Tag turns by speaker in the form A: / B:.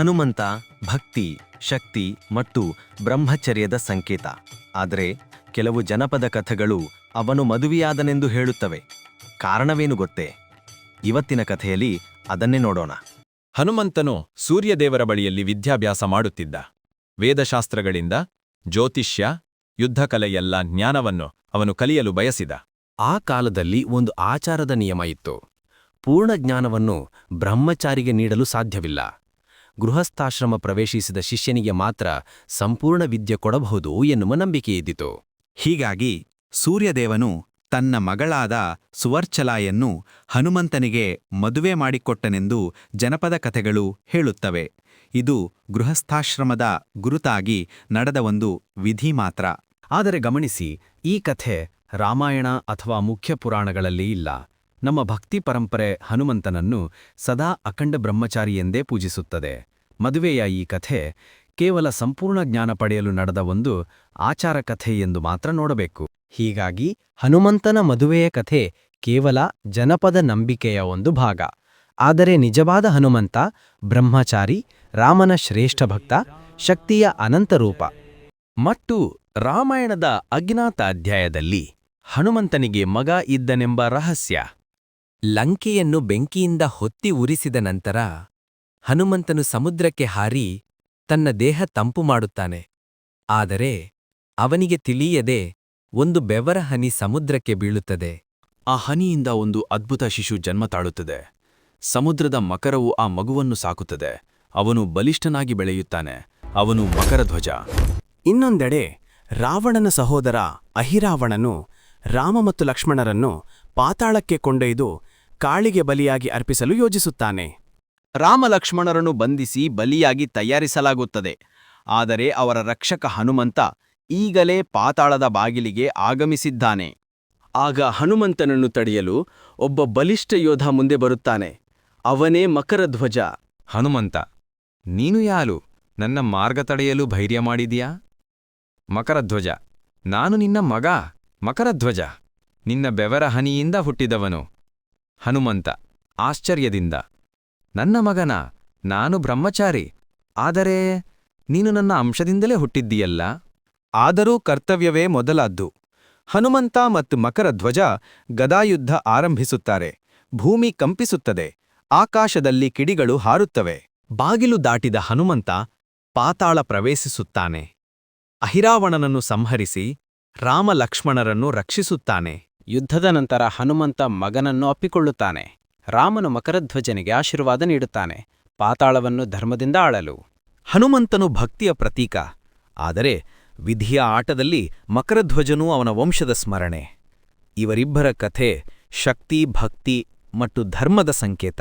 A: ಹನುಮಂತ ಭಕ್ತಿ ಶಕ್ತಿ ಮತ್ತು ಬ್ರಹ್ಮಚರ್ಯದ ಸಂಕೇತ. ಆದರೆ ಕೆಲವು ಜನಪದ ಕಥೆಗಳು ಅವನು ಮದುವೆಯಾದನೆಂದು ಹೇಳುತ್ತವೆ. ಕಾರಣವೇನು ಗೊತ್ತೇ? ಇವತ್ತಿನ ಕಥೆಯಲ್ಲಿ ಅದನ್ನೇ ನೋಡೋಣ.
B: ಹನುಮಂತನು ಸೂರ್ಯದೇವರ ಬಳಿಯಲ್ಲಿ ವಿದ್ಯಾಭ್ಯಾಸ ಮಾಡುತ್ತಿದ್ದ. ವೇದಶಾಸ್ತ್ರಗಳಿಂದ ಜ್ಯೋತಿಷ್ಯ ಯುದ್ಧಕಲೆಯೆಲ್ಲ ಜ್ಞಾನವನ್ನು ಅವನು ಕಲಿಯಲು ಬಯಸಿದ.
C: ಆ ಕಾಲದಲ್ಲಿ ಒಂದು ಆಚಾರದ ನಿಯಮ ಇತ್ತು. ಪೂರ್ಣ ಜ್ಞಾನವನ್ನು ಬ್ರಹ್ಮಚಾರಿಗೆ ನೀಡಲು ಸಾಧ್ಯವಿಲ್ಲ. ಗೃಹಸ್ಥಾಶ್ರಮ ಪ್ರವೇಶಿಸಿದ ಶಿಷ್ಯನಿಗೆ ಮಾತ್ರ ಸಂಪೂರ್ಣ ವಿದ್ಯೆ ಕೊಡಬಹುದು ಎನ್ನುವ ನಂಬಿಕೆಯಿದ್ದಿತು
D: ಹೀಗಾಗಿ ಸೂರ್ಯದೇವನು ತನ್ನ ಮಗಳಾದ ಸುವರ್ಚಲಾಯನ್ನು ಹನುಮಂತನಿಗೆ ಮದುವೆ ಮಾಡಿಕೊಟ್ಟನೆಂದು ಜನಪದ ಕಥೆಗಳು ಹೇಳುತ್ತವೆ. ಇದು ಗೃಹಸ್ಥಾಶ್ರಮದ ಗುರುತಾಗಿ ನಡೆದ ಒಂದು ವಿಧಿ ಮಾತ್ರ.
C: ಆದರೆ ಗಮನಿಸಿ, ಈ ಕಥೆ ರಾಮಾಯಣ ಅಥವಾ ಮುಖ್ಯ ಪುರಾಣಗಳಲ್ಲಿ ಇಲ್ಲ. ನಮ್ಮ ಭಕ್ತಿ ಪರಂಪರೆ ಹನುಮಂತನನ್ನು ಸದಾ ಅಖಂಡ ಬ್ರಹ್ಮಚಾರಿ ಎಂದೇ ಪೂಜಿಸುತ್ತದೆ. ಮದುವೆಯ ಈ ಕಥೆ ಕೇವಲ ಸಂಪೂರ್ಣ ಜ್ಞಾನ ಪಡೆಯಲು ನಡೆದ ಒಂದು ಆಚಾರ ಕಥೆ ಎಂದು ಮಾತ್ರ ನೋಡಬೇಕು. ಹೀಗಾಗಿ ಹನುಮಂತನ ಮದುವೆಯ ಕಥೆ ಕೇವಲ ಜನಪದ ನಂಬಿಕೆಯ ಒಂದು ಭಾಗ. ಆದರೆ ನಿಜವಾದ ಹನುಮಂತ, ಬ್ರಹ್ಮಚಾರಿ, ರಾಮನ ಶ್ರೇಷ್ಠ ಭಕ್ತ, ಶಕ್ತಿಯ ಅನಂತರೂಪ ಮತ್ತು ರಾಮಾಯಣದ ಅಜ್ಞಾತ ಅಧ್ಯಾಯದಲ್ಲಿ ಹನುಮಂತನಿಗೆ ಮಗ ಇದ್ದನೆಂಬ ರಹಸ್ಯ. ಲಂಕೆಯನ್ನು ಬೆಂಕಿಯಿಂದ ಹೊತ್ತಿ ಉರಿಸಿದ ನಂತರ ಹನುಮಂತನು ಸಮುದ್ರಕ್ಕೆ ಹಾರಿ ತನ್ನ ದೇಹ ತಂಪು ಮಾಡುತ್ತಾನೆ. ಆದರೆ ಅವನಿಗೆ ತಿಳಿಯದೆ ಒಂದು ಬೆವರ ಹನಿ ಸಮುದ್ರಕ್ಕೆ ಬೀಳುತ್ತದೆ.
E: ಆ ಹನಿಯಿಂದ ಒಂದು ಅದ್ಭುತ ಶಿಶು ಜನ್ಮ ತಾಳುತ್ತದೆ. ಸಮುದ್ರದ ಮಕರವು ಆ ಮಗುವನ್ನು ಸಾಕುತ್ತದೆ. ಅವನು ಬಲಿಷ್ಠನಾಗಿ ಬೆಳೆಯುತ್ತಾನೆ. ಅವನು ಮಕರಧ್ವಜ.
F: ಇನ್ನೊಂದೆಡೆ ರಾವಣನ ಸಹೋದರ ಅಹಿರಾವಣನು ರಾಮ ಮತ್ತು ಲಕ್ಷ್ಮಣರನ್ನು ಪಾತಾಳಕ್ಕೆ ಕೊಂಡೊಯ್ದು ಕಾಳಿಗೆ ಬಲಿಯಾಗಿ ಅರ್ಪಿಸಲು ಯೋಜಿಸುತ್ತಾನೆ.
G: ರಾಮಲಕ್ಷ್ಮಣರನ್ನು ಬಂಧಿಸಿ ಬಲಿಯಾಗಿ ತಯಾರಿಸಲಾಗುತ್ತದೆ. ಆದರೆ ಅವರ ರಕ್ಷಕ ಹನುಮಂತ ಈಗಲೇ ಪಾತಾಳದ ಬಾಗಿಲಿಗೆ ಆಗಮಿಸಿದ್ದಾನೆ. ಆಗ ಹನುಮಂತನನ್ನು ತಡೆಯಲು ಒಬ್ಬ ಬಲಿಷ್ಠ ಯೋಧ ಮುಂದೆ ಬರುತ್ತಾನೆ. ಅವನೇ ಮಕರಧ್ವಜ.
B: ಹನುಮಂತ, ನೀನು ಯಾರು? ನನ್ನ ಮಾರ್ಗ ತಡೆಯಲು ಭೈರ್ಯ ಮಾಡಿದೀಯಾ ಮಕರಧ್ವಜ, ನಾನು ನಿನ್ನ ಮಗ. ಮಕರಧ್ವಜ, ನಿನ್ನ ಬೆವರ ಹನಿಯಿಂದ ಹುಟ್ಟಿದವನು. ಹನುಮಂತ, ಆಶ್ಚರ್ಯದಿಂದ ನನ್ನ ಮಗನ, ನಾನು ಬ್ರಹ್ಮಚಾರಿ. ಆದರೆ, ನೀನು ನನ್ನ ಅಂಶದಿಂದಲೇ ಹುಟ್ಟಿದ್ದೀಯಲ್ಲ?
D: ಆದರೂ ಕರ್ತವ್ಯವೇ ಮೊದಲಾದ್ದು. ಹನುಮಂತ ಮತ್ತು ಮಕರಧ್ವಜ ಗದಾಯುದ್ಧ ಆರಂಭಿಸುತ್ತಾರೆ. ಭೂಮಿ ಕಂಪಿಸುತ್ತದೆ. ಆಕಾಶದಲ್ಲಿ ಕಿಡಿಗಳು ಹಾರುತ್ತವೆ.
C: ಬಾಗಿಲು ದಾಟಿದ ಹನುಮಂತ ಪಾತಾಳ ಪ್ರವೇಶಿಸುತ್ತಾನೆ. ಅಹಿರಾವಣನನ್ನು ಸಂಹರಿಸಿ ರಾಮಲಕ್ಷ್ಮಣರನ್ನು ರಕ್ಷಿಸುತ್ತಾನೆ. ಯುದ್ಧದ ನಂತರ ಹನುಮಂತ ಮಗನನ್ನು ಅಪ್ಪಿಕೊಳ್ಳುತ್ತಾನೆ. ರಾಮನು ಮಕರಧ್ವಜನಿಗೆ ಆಶೀರ್ವಾದ ನೀಡುತ್ತಾನೆ. ಪಾತಾಳವನ್ನು ಧರ್ಮದಿಂದ ಆಳಲು. ಹನುಮಂತನು ಭಕ್ತಿಯ ಪ್ರತೀಕ. ಆದರೆ ವಿಧಿಯ ಆಟದಲ್ಲಿ ಮಕರಧ್ವಜನೂ ಅವನ ವಂಶದ ಸ್ಮರಣೆ. ಇವರಿಬ್ಬರ ಕಥೆ ಶಕ್ತಿ, ಭಕ್ತಿ ಮತ್ತು ಧರ್ಮದ ಸಂಕೇತ.